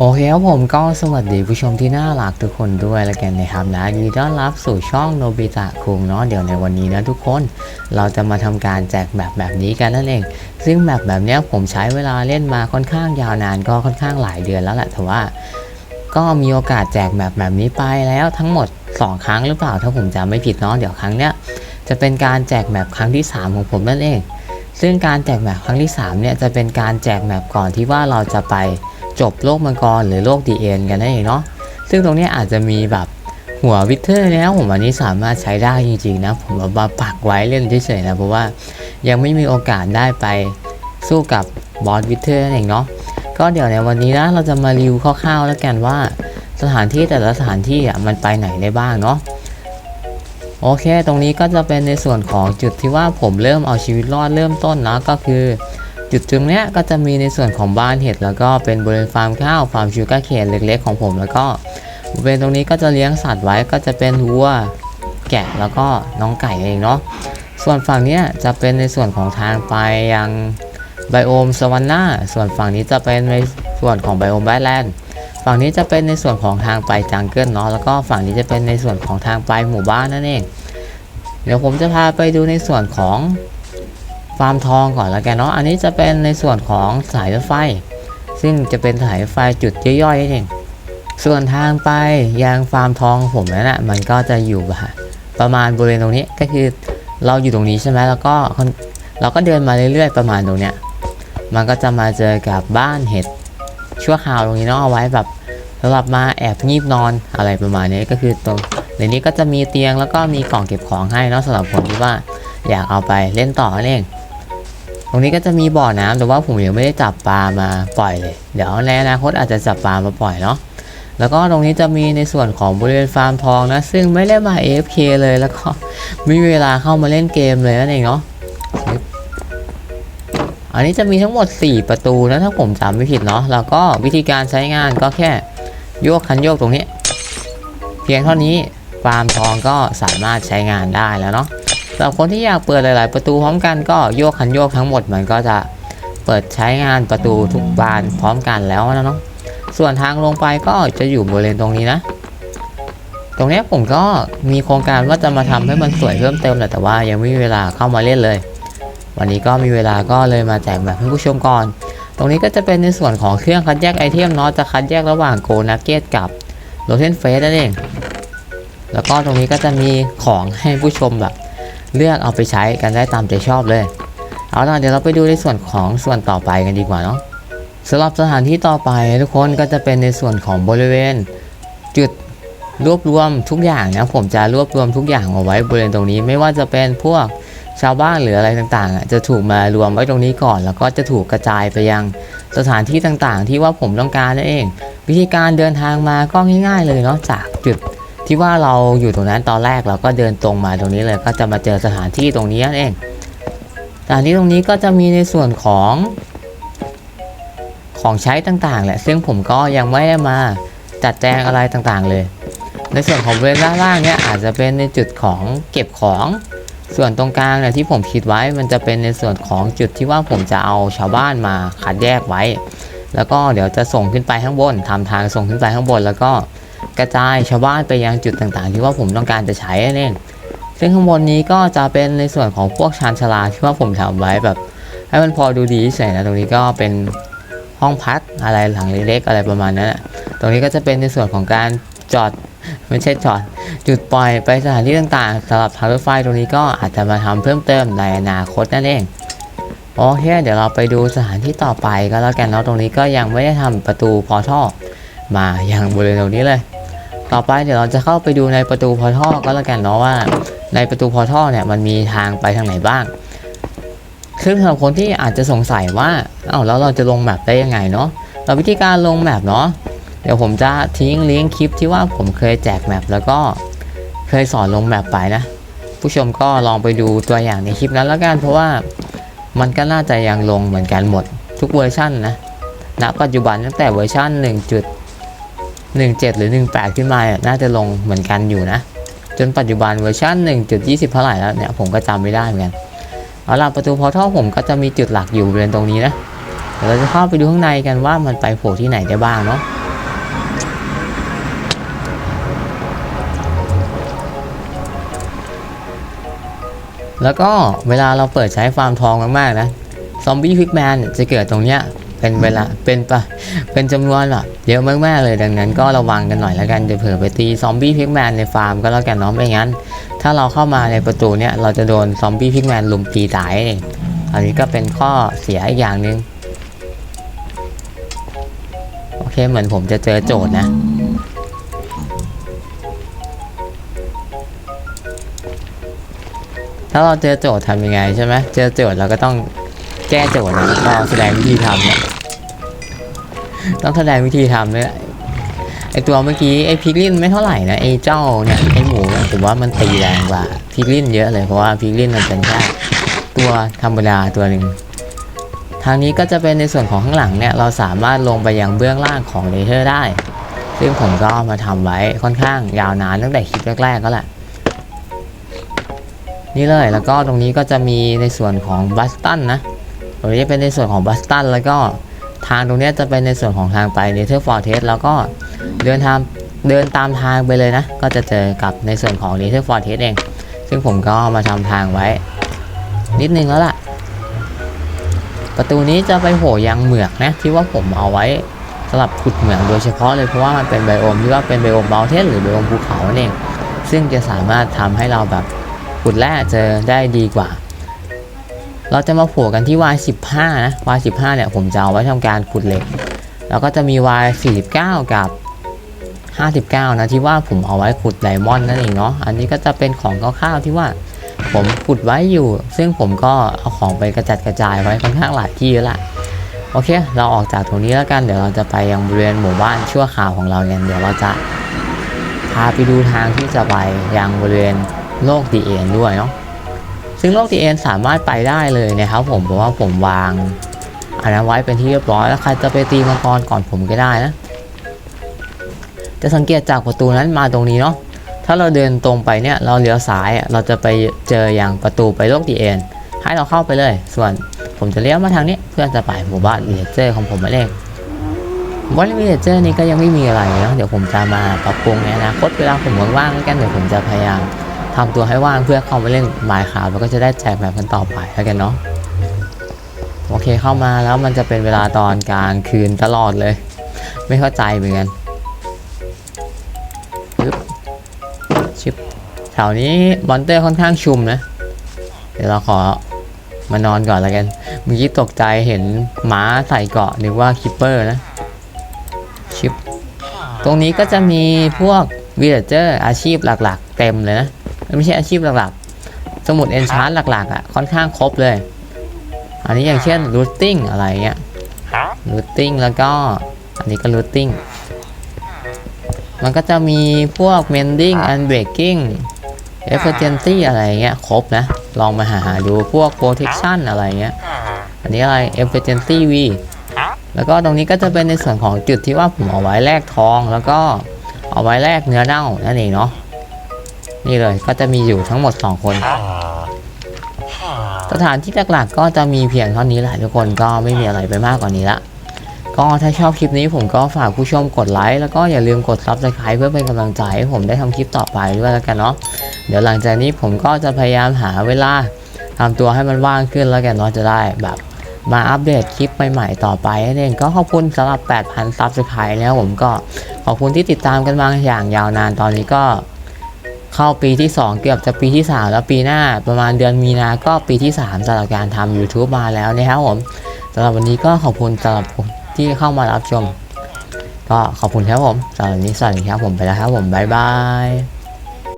โอเคครับผมก็สวัสดีผู้ชมที่น่ารักทุกคนด้วยแล้วกันนะครับนะยินดีต้อนรับสู่ช่องโนบิตะคุงเนาะเดี๋ยวในวันนี้นะทุกคนเราจะมาทำการแจกแบบแบบนี้กันนั่นเอง ซึ่งแบบแบบนี้ผมใช้เวลาเล่นมาค่อนข้างยาวนานก็ค่อนข้างหลายเดือนแล้วแหละแต่ว่า ก็มีโอกาสแจกแบบแบบนี้ไปแล้วทั้งหมด 2 ครั้งหรือเปล่าถ้าผมจำไม่ผิดเนาะเดี๋ยวครั้งเนี้ยจะเป็นการแจกแบบครั้งที่ 3 ของผมนั่นเอง ซึ่งการแจกแบบครั้งที่3เนี่ยจะเป็นการแจกแบบก่อนที่ว่าเราจะไป จบโลกมังกรหรือโลกดีเอ็นกันนั่นเองเนาะซึ่งตรงนี้อาจจะมีแบบหัววิเทอร์เนี่ยนะผมอันนี้สามารถใช้ได้จริงๆนะ ผมเอามาปักไว้เล่นเฉยๆนะ เพราะว่ายังไม่มีโอกาสได้ไปสู้กับบอสวิเทอร์นั่นเองเนาะก็เดี๋ยวในวันนี้นะเราจะมารีวิวคร่าวๆแล้วกันว่าสถานที่แต่ละสถานที่อะมันไปไหนได้บ้างเนาะโอเค ตรงนี้ก็จะเป็นในส่วนของจุดที่ว่าผมเริ่มเอาชีวิตรอดเริ่มต้นนะก็คือ จุดตรงเนี้ยก็จะมีในส่วนของบ้านเห็ดแล้วก็เป็นบริเวณฟาร์มข้าวฟาร์มชูการ์เคนเล็กๆของผมแล้วก็บริเวณตรงนี้ก็จะเลี้ยงสัตว์ไว้ก็จะเป็นวัวแกะแล้วก็น้องไก่เองเนาะส่วนฝั่งเนี้ยจะเป็นในส่วนของทางไปยังไบโอมสวรรค์นาส่วนฝั่งนี้จะเป็นในส่วนของไบโอมแบทแลนด์ฝั่งนี้จะเป็นในส่วนของทางไปจังเกิลเนาะแล้วก็ฝั่งนี้จะเป็นในส่วนของทางไปหมู่บ้านนั่นเอง เดี๋ยวผมจะพาไปดูในส่วนของ ฟาร์มทองก่อนแล้วกันเนาะอันนี้จะเป็นในส่วนของสายรถไฟ ซึ่งจะเป็นสายรถไฟจุดย่อยๆนี่เองส่วนทางไปยังฟาร์มทองผมนั้นนะมันก็จะอยู่ประมาณบริเวณตรงนี้ก็คือเราอยู่ตรงนี้ใช่ไหมแล้วก็เราก็เดินมาเรื่อยๆ ประมาณตรงเนี้ยมันก็จะมาเจอกับบ้านเห็ดชั่วคราวตรงนี้เนาะเอาไว้แบบสำหรับมาแอบงีบนอนอะไรประมาณนี้ก็คือตรงในนี้ก็จะมีเตียงแล้วก็มีกล่องเก็บของให้เนาะสำหรับคนที่ว่าอยากเอาไปเล่นต่อเอง ตรงนี้ก็จะมีบ่อน้ำแต่ว่าผมยังไม่ได้จับปลามาปล่อยเลย เดี๋ยวในอนาคตอาจจะจับปลามาปล่อยเนาะแล้วก็ตรงนี้จะมีในส่วนของบริเวณฟาร์มทองนะซึ่งไม่ได้มา AFK เลยแล้วก็ไม่มีเวลาเข้ามาเล่นเกมเลยนั่นเองเนาะอันนี้จะมีทั้งหมด 4 ประตูนะถ้าผมจำไม่ผิดเนาะแล้วก็วิธีการใช้งานก็แค่โยกคันโยกตรงนี้ เพียงเท่านี้ฟาร์มทองก็สามารถใช้งานได้แล้วเนาะ สำหรับคนที่อยากเปิดหลาย ๆ ประตูพร้อมกันก็โยกคันโยกทั้งหมดมันก็จะเปิดใช้งานประตูทุกบานพร้อมกันแล้วนะเนาะส่วนทางลงไปก็จะอยู่บริเวณตรงนี้นะ ตรงนี้ผมก็มีโครงการว่าจะมาทำให้มันสวยเพิ่มเติมแหละแต่ว่ายังไม่มีเวลาเข้ามาเล่นเลย วันนี้ก็มีเวลาก็เลยมาแจกแบบให้ผู้ชมก่อน ตรงนี้ก็จะเป็นในส่วนของเครื่องคัดแยกไอเทมเนาะจะคัดแยกระหว่างโกนักเก็ตกับโรเทนเฟสนั่นเองแล้วก็ตรงนี้ก็จะมีของให้ผู้ชมแบบ เลือกเอาไปใช้กันได้ตามใจชอบเลย เอาล่ะเดี๋ยวเราไปดูในส่วนของส่วนต่อไปกันดีกว่าเนาะสำหรับสถานที่ต่อไปทุกคนก็จะเป็นในส่วนของบริเวณ จุดรวบรวมทุกอย่างนะผมจะรวบรวมทุกอย่างเอาไว้บริเวณตรงนี้ ไม่ว่าจะเป็นพวกชาวบ้านหรืออะไรต่างๆ จะถูกมารวมไว้ตรงนี้ก่อน แล้วก็จะถูกกระจายไปยังสถานที่ต่างๆ ที่ว่าผมต้องการนั่นเอง วิธีการเดินทางมาก็ง่าย ๆ เลยเนาะจากจุด ที่ว่าเราอยู่ตรงนั้นตอนแรกเราก็เดินตรงมาตรงนี้เลยก็จะมาเจอสถานที่ตรงนี้นั่นเองสถานที่ตรงนี้ก็จะมีในส่วนของของใช้ต่างๆแหละซึ่งผมก็ยังไม่ได้มาจัดแจงอะไรต่างๆเลย ในส่วนของบริเวณด้านล่างเนี่ยอาจจะเป็นในจุดของเก็บของส่วนตรงกลางเนี่ยที่ผมคิดไว้มันจะเป็นในส่วนของจุดที่ว่าผมจะเอาชาวบ้านมาคัดแยกไว้ แล้วก็เดี๋ยวจะส่งขึ้นไปข้างบนทำทางส่งขึ้นไปข้างบนแล้วก็ กระจายชาวบ้านไปยังจุดต่างๆ ที่ว่าผมต้องการจะใช้นั่นเองซึ่งข้างบนนี้ก็จะเป็นในส่วนของพวกชานชาลาที่ว่าผมทำไว้แบบให้มันพอดูดีเฉยนะตรงนี้ก็เป็นห้องพักอะไรหลังเล็กๆอะไรประมาณนั้นอะตรงนี้ก็จะเป็นในส่วนของการจอดไม่ใช่จอด จุดปล่อยไปสถานที่ต่างๆสำหรับทางรถไฟตรงนี้ก็อาจจะมาทำเพิ่มเติมในอนาคตนั่นเองโอเคเดี๋ยวเราไปดูสถานที่ต่อไปก็แล้วกันเนาะตรงนี้ก็ยังไม่ได้ทำประตูพอท่อ มาอยังบริเวณตรงนี้เลย ต่อไปเดี๋ยวเราจะเข้าไปดูในประตูพอท่อก็แล้วกันเนาะว่า ในประตูพอท่อเนี่ยมันมีทางไปทางไหนบ้างซึ่งสำหรับคนที่อาจจะสงสัยว่าเอ้าแล้วเราจะลงแมปได้ยังไงเนาะเราวิธีการลงแมปเนาะเดี๋ยวผมจะทิ้งลิงก์คลิปที่ว่าผมเคยแจกแมปแล้วก็เคยสอนลงแมปไปนะ ผู้ชมก็ลองไปดูตัวอย่างในคลิปนั้นแล้วกันเพราะว่ามันก็น่าจะยังลงเหมือนกันหมดทุกเวอร์ชันนะณปัจจุบันตั้งแต่เวอร์ชัน1 17 หรือ 18 ขึ้นมาน่าจะลงเหมือนกันอยู่นะ จนปัจจุบันเวอร์ชัน1.20 เท่าไหร่แล้วเนี่ยผมก็จำไม่ได้เหมือนกัน เอาล่ะประตูพอท่อผมก็จะมีจุดหลักอยู่บริเวณตรงนี้นะเราจะเข้าไปดูข้างในกันว่ามันไปโผล่ที่ไหนได้บ้างเนาะแล้วก็เวลาเราเปิดใช้ฟาร์มทองมากๆนะซอมบี้พิกแมนจะเกิดตรงเนี้ย เป็นเวลาเป็นปะเป็นจำนวนแบบเยอะมากๆเลยดังนั้นก็ระวังกันหน่อยแล้วกันจะเผื่อไปตีซอมบี้พิกแมนในฟาร์มก็แล้วกันเนาะไม่งั้น ถ้าเราเข้ามาในประตูเนี่ยเราจะโดนซอมบี้พิกแมนลุมตีตายเองอันนี้ก็เป็นข้อเสียอีกอย่างหนึ่งโอเคเหมือนผมจะเจอโจทย์นะถ้าเราเจอโจทย์ทำยังไงใช่ไหมเจอโจทย์เราก็ต้อง แก้โจทย์นะก็แสดงวิธีทำเนี่ยต้องแสดงวิธีทำเนี่ยไอตัวเมื่อกี้ไอพิกลินไม่เท่าไหร่นะไอเจ้าเนี่ยไอหมูเนี่ยผมว่ามันตีแรงกว่าพิกลินเยอะเลยเพราะว่าพิกลินมันเป็นแค่ตัวธรรมดาตัวหนึ่งทางนี้ก็จะเป็นในส่วนของข้างหลังเนี่ยเราสามารถลงไปยังเบื้องล่างของเลเทอร์ได้ ซึ่งผมก็เอมาทำไว้ค่อนข้างยาวนานตั้งแต่คลิปแรกๆก็แหละนี่เลยแล้วก็ตรงนี้ก็จะมีในส่วนของบัสตันนะ ตรงนี้จะเป็นในส่วนของบัสตันแล้วก็ทางตรงนี้จะเป็นในส่วนของทางไปเนเธอร์ฟอร์เทสแล้วก็เดินทางเดินตามทางไปเลยนะ ก็จะเจอกับในส่วนของเนเธอร์ฟอร์เทสเอง ซึ่งผมก็มาทำทางไว้ นิดนึงแล้วล่ะ ประตูนี้จะไปโผล่ยังเหมือกนะ ที่ว่าผมเอาไว้สำหรับขุดเหมืองโดยเฉพาะเลยเพราะว่ามันเป็นไบโอมที่ว่าเป็นไบโอมเบลเทสหรือไบโอมภูเขานั่นเองซึ่งจะสามารถทำให้เราแบบขุดแร่เจอได้ดีกว่า เราจะมาผล่กันที่ Y15 นะ Y15 เนี่ยผมจะเอาไว้ทำการขุดเหล็ก แล้วก็จะมี Y49 กับ 59 นะที่ว่าผมเอาไว้ขุดไดมอนด์นั่นเองเนาะ อันนี้ก็จะเป็นของคร่าวๆที่ว่าผมขุดไว้อยู่ ซึ่งผมก็เอาของไปกระจัดกระจายไว้ค่อนข้างหลายที่แล้วล่ะโอเค เราออกจากตรงนี้แล้วกัน เดี๋ยวเราจะไปยังบริเวณหมู่บ้านชั่วคราวของเรากันเดี๋ยวเราจะพาไปดูทางที่จะไปยังบริเวณโลกดีเอ็นด้วยเนาะ ซึ่งโลกดีเอ็นสามารถไปได้เลยนะครับผมเพราะว่าผมวางอันนั้นไว้เป็นที่เรียบร้อยแล้วใครจะไปตีมังกรก่อนผมก็ได้นะ จะสังเกตจากประตูนั้นมาตรงนี้เนาะถ้าเราเดินตรงไปเนี่ยเราเลี้ยวซ้ายอะเราจะไปเจออย่างประตูไปโลกดีเอ็นให้เราเข้าไปเลย ส่วนผมจะเลี้ยวมาทางนี้เพื่อจะไปหมู่บ้านวิลเลเจอร์ของผมมาเองบ้านวิลเลเจอร์นี้ก็ยังไม่มีอะไรเนาะเดี๋ยวผมจะมาปรับปรุงในอนาคตเวลาผมว่างๆแล้วกันเดี๋ยวผมจะพยายาม ทำตัวให้ว่างเพื่อเข้ามาเล่นไมค์ครับแล้วก็จะได้แจกแบบกันต่อไปแล้วกันเนาะโอเคเข้ามาแล้วมันจะเป็นเวลาตอนกลางคืนตลอดเลย ไม่เข้าใจเหมือนกันปึ๊บชิบแถวนี้มอนเตอร์ค่อนข้างชุมนะ เดี๋ยวเราขอมานอนก่อนแล้วกันเมื่อกี้ตกใจเห็นหมาใส่เกาะนึกว่าคิปเปอร์นะชิบตรงนี้ก็จะมีพวกวิลเลเจอร์อาชีพหลักๆ เต็มเลยนะ ไม่ใช่อาชีพหลักๆ สมุดเอนชาร์หลักๆอะค่อนข้างครบเลย อันนี้อย่างเช่นรูทติ้งอะไรเงี้ยรูทติ้งแล้วก็อันนี้ก็รูทติ้งมันก็จะมีพวกเมนดิ้งอันเบรกกิ้งเอฟเฟอร์เจนซี่อะไรเงี้ยครบนะ ลองมาหาหาดูพวกโปรเทคชั่นอะไรเงี้ย อันนี้อะไรเอฟเฟอร์เจนซี่วีแล้วก็ตรงนี้ก็จะเป็นในส่วนของจุดที่ว่าผมเอาไว้แลกทอง แล้วก็เอาไว้แลกเนื้อเน่านั่นเองเนาะ นี่เลยก็จะมีอยู่ทั้งหมด 2 คน สถานที่หลักๆก็จะมีเพียงเท่านี้แหละทุกคนก็ไม่มีอะไรไปมากกว่านี้ละก็ถ้าชอบคลิปนี้ผมก็ฝากผู้ชมกดไลค์แล้วก็อย่าลืมกด subscribe เพื่อเป็นกำลังใจให้ผมได้ทำคลิปต่อไปด้วยแล้วกันเนาะเดี๋ยวหลังจากนี้ผมก็จะพยายามหาเวลาทำตัวให้มันว่างขึ้นแล้วกันเนาะจะได้แบบมาอัปเดตคลิปใหม่ๆต่อไปนั่นเองก็ขอบคุณสำหรับ 8,000 subscribe แล้วผมก็ขอบคุณที่ติดตามกันมาอย่างยาวนานตอนนี้ก็ เข้าปีที่ 2 เกือบจะปีที่ 3 แล้วปีหน้าประมาณเดือนมีนาก็ปีที่ 3สำหรับการทำ YouTube มาแล้วนะครับผมสำหรับวันนี้ก็ขอบคุณสำหรับที่เข้ามารับชม ก็ขอบคุณครับผมสำหรับวันนี้สวัสดีครับผมไปแล้วครับผมบ๊ายบาย